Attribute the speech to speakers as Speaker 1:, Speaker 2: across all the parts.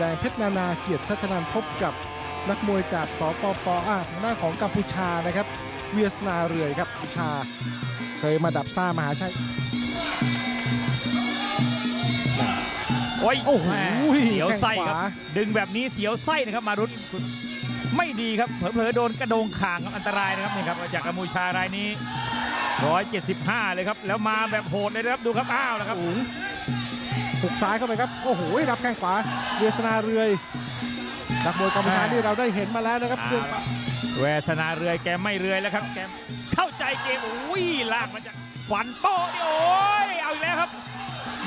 Speaker 1: แดงเพชรนานาเกียรติชัชนันท์พบกับนักมวยจากสปปอ่าทางด้านของกัมพูชานะครับ เวียสนาเรือยครับกัมพูชา เคยมาดับซ่ามหาชัย
Speaker 2: โอ้ย
Speaker 1: โอ้โห
Speaker 2: แม่เสียวไส้ครับ
Speaker 1: แข้งขวา
Speaker 2: ดึงแบบนี้เสียวไส้นะครับมารุตไม่ดีครับ เผลอๆโดนกระโดงข่างครับอันตรายนะครับนี่ครับจากกัมพูชารายนี้ 175 เลยครับ แล้วมาแบบโหดเลยนะครับดูครับอ้าวนะครับ
Speaker 1: สูง หุกซ้ายเข้าไปครับ โอ้โห รับแข้งขวาเวียสนาเรือยนักมวยกัมพูชานี่เราได้เห็นมาแล้วนะครับ
Speaker 2: อ่า
Speaker 1: เรื่อง
Speaker 2: แวสนาเรือยแกไม่เรือยแล้วครับแกเข้าใจเกมอุ้ยลากมาจากฝันโป้นี่โอ้ยเอาอีกแล้วครับ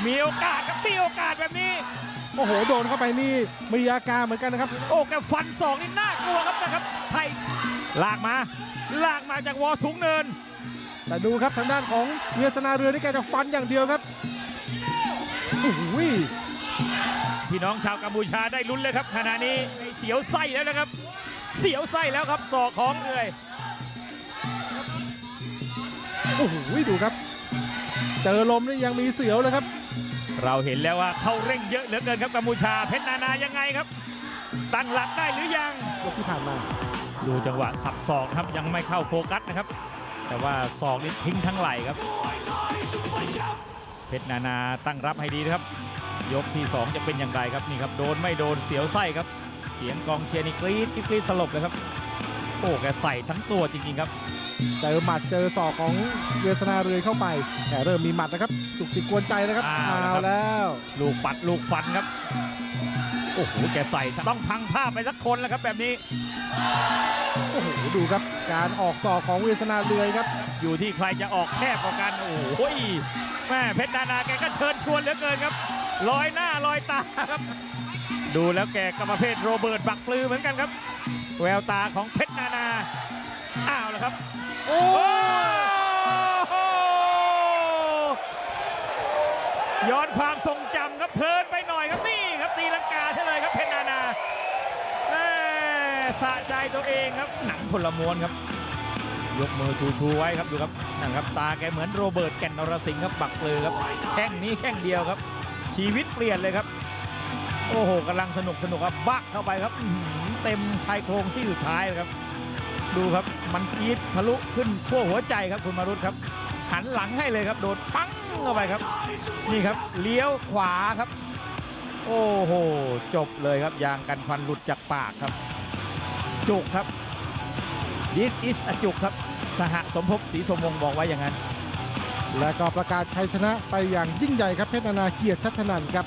Speaker 2: มีโอกาสครับมีโอกาสแบบนี้
Speaker 1: โอ้โหโดนเข้าไปนี่มีอาการเหมือนกันนะครับ
Speaker 2: โอ้แกฟันศอกนี่น่ากลัวครับนะครับไทยลากมาลากมาจากวอสูงเนิน
Speaker 1: แต่ดูครับทางด้านของเวียสนาเรือยนี่แกจะฟันอย่างเดียวครับ โอ้โห
Speaker 2: พี่น้องชาวกัมพูชาได้ลุ้นเลยครับขณะนี้เสียวไส้แล้วนะครับ เสียวไส้แล้วครับศอกของเลย
Speaker 1: โอ้โหดูครับ เจอลมนี่ยังมีเสียวเลยครับ
Speaker 2: เราเห็นแล้วว่าเขาเร่งเยอะเหลือเกินครับกัมพูชาเพชรนานายังไงครับ ตั้งหลักได้หรือยัง
Speaker 1: ยกที่ผ่านมา
Speaker 2: ดูจังหวะสับศอกครับยังไม่เข้าโฟกัสนะครับ แต่ว่าศอกนี่ทิ้งทั้งไหลครับ เพชรนานาตั้งรับให้ดีนะครับ ยกที่ 2 จะเป็นอย่างไรครับนี่ครับโดนไม่โดนเสียวไส้ครับ เสียงกองเชียร์นี่กรี๊ดกรี๊ดสลบเลยครับโอ้แกใส่ทั้งตัวจริงๆครับ
Speaker 1: เจอหมัดเจอศอกของเวียสนาเรือยเข้าไปแต่เริ่มมีหมัดนะครับจุกจิกกวนใจนะครับ
Speaker 2: อ้าว
Speaker 1: เอาแล้ว
Speaker 2: ลูกปัดลูกฟันครับโอ้โหแกใส่ต้องพังผ้าไปสักคนแล้วครับแบบนี้
Speaker 1: โอ้โหดูครับการออกศอกของเวสนาเรือยครับ
Speaker 2: อยู่ที่ใครจะออกแคบกว่ากัน โอ้โหแม่เพชรนานาแกก็เชิญชวนเหลือเกินครับลอยหน้าลอยตาครับ ดูแล้วแกก็ประเภทโรเบิร์ตบักปลือเหมือนกันครับ แววตาของเพชรนานาอ้าวแล้วครับ
Speaker 1: โอ้
Speaker 2: โย้อนความทรงจำครับเพลินไปหน่อยครับนี่ครับตีลังกาใช่เลยครับเพชรนานา สะใจตัวเองครับ หนังพลม้วนครับ ยกมือชูชูไว้ครับดูครับนั่นครับตาแกเหมือนโรเบิร์ตแก่นนรสิงห์ครับปักเปลือครับแข้งนี้แข้งเดียวครับ ชีวิตเปลี่ยนเลยครับ โอ้โหกำลังสนุกสนุกครับบักเข้าไปครับเต็มชายโครงที่สุดท้ายเลยครับ ดูครับมันจี๊ดทะลุขึ้นขั้วหัวใจครับคุณมารุตครับ หันหลังให้เลยครับ โดนปังเข้าไปครับ นี่ครับเลี้ยวขวาครับ โอ้โห จบเลยครับยางกันฟันหลุดจากปากครับ จุกครับ this is อจุกครับ สหสมภพศรีสมวงศ์บอกไว้อย่างนั้น
Speaker 1: และก็ประกาศชัยชนะไปอย่างยิ่งใหญ่ครับเพชรนานเกียรติชัชนันครับ